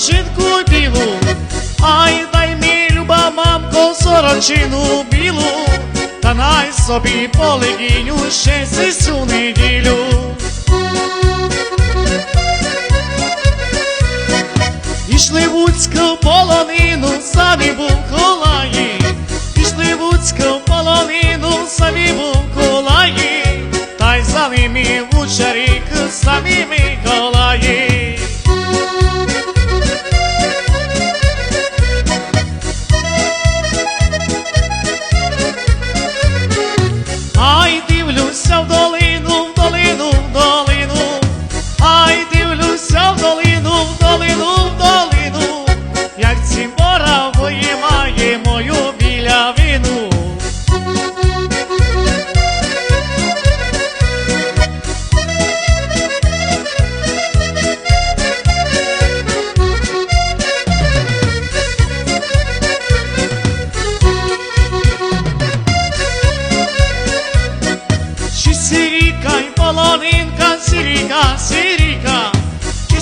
сорочинку білу, ай дай мій люба мамко, сорочину білу, та най собі полегіню ще цю неділю. Ішли в Луцьку полонину, самі був колаї, Ішли в Луцьку полонину, самі був колаї, та й за ними в Учарік, самі Миколаї.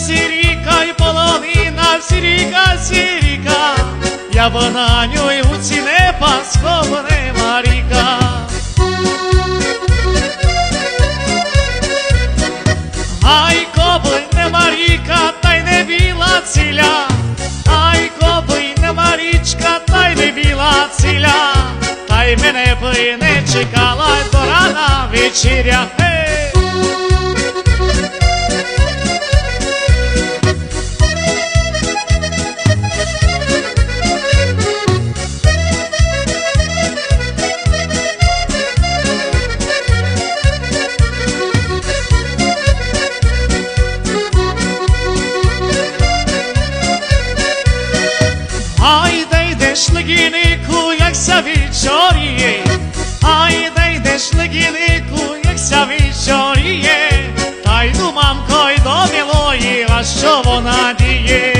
Сіріка й полонина, сіріка, сіріка, я б на ній у ціне пасковне маріка. Ай, коби не маріка, та й не біла ціля, ай, коби не марічка, та й не біла ціля, та й мене би не чекала до рана вечеря. Якся вечоріє, Ай, де йдеш легінику, якся вечоріє, та йду, мамко, й до милої, а що вона діє.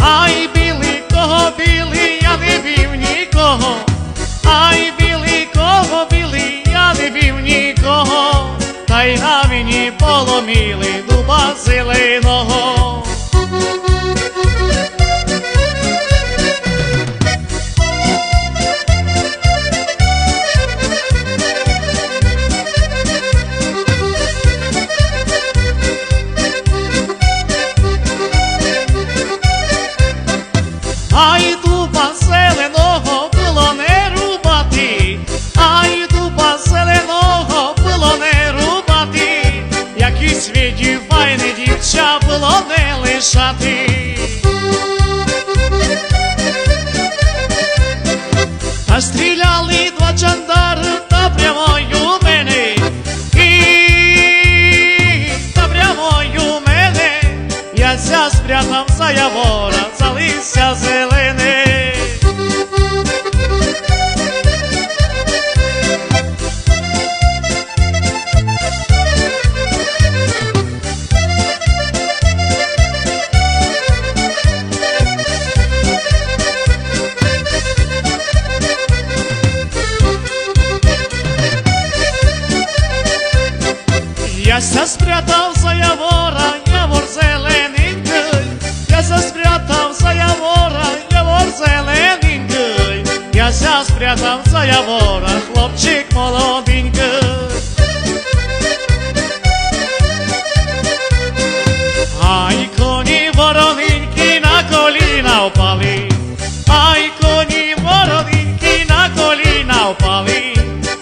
Ай, білий, кого білий, я не бів нікого. Ай, білий, кого білий, я не бів нікого. Та й на мені поломіли дуба зеленого. Ай, дуба зеленого було не рубати, ай, дуба зеленого було не рубати, як і світі файне дівча було не лишати. Та стріляли два жандари та прямою мене, і та прямою мене, я ся спрятав за явора, ся спрятав за явора, явор зелененький, я ся спрятав за явора, хлопчик молоденький. Ай, коні вороненькі на коліна впали, ай, коні вороненькі на коліна впали,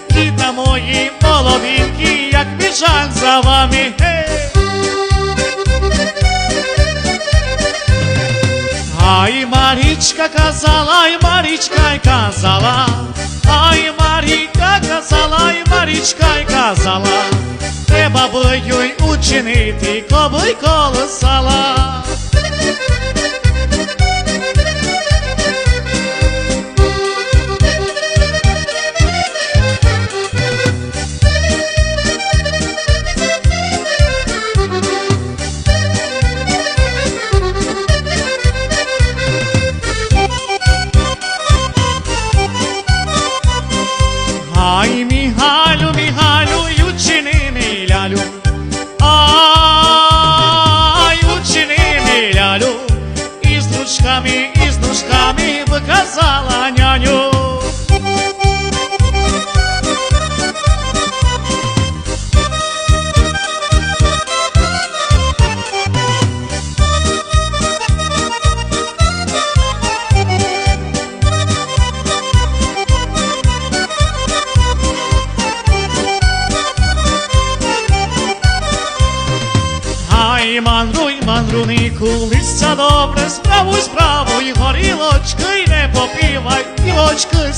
діта мої молоденькі, як біжать за вами. Гей! Ай, Марічка казала, ай, Марічка й казала, ай, Марійка казала, ай, Марічка й казала, треба бою й учинити, коби й колесала. Іграми и с ножками виказала мандрунику, листя добре, справу справу, і горілочки не попівай, білочки сяй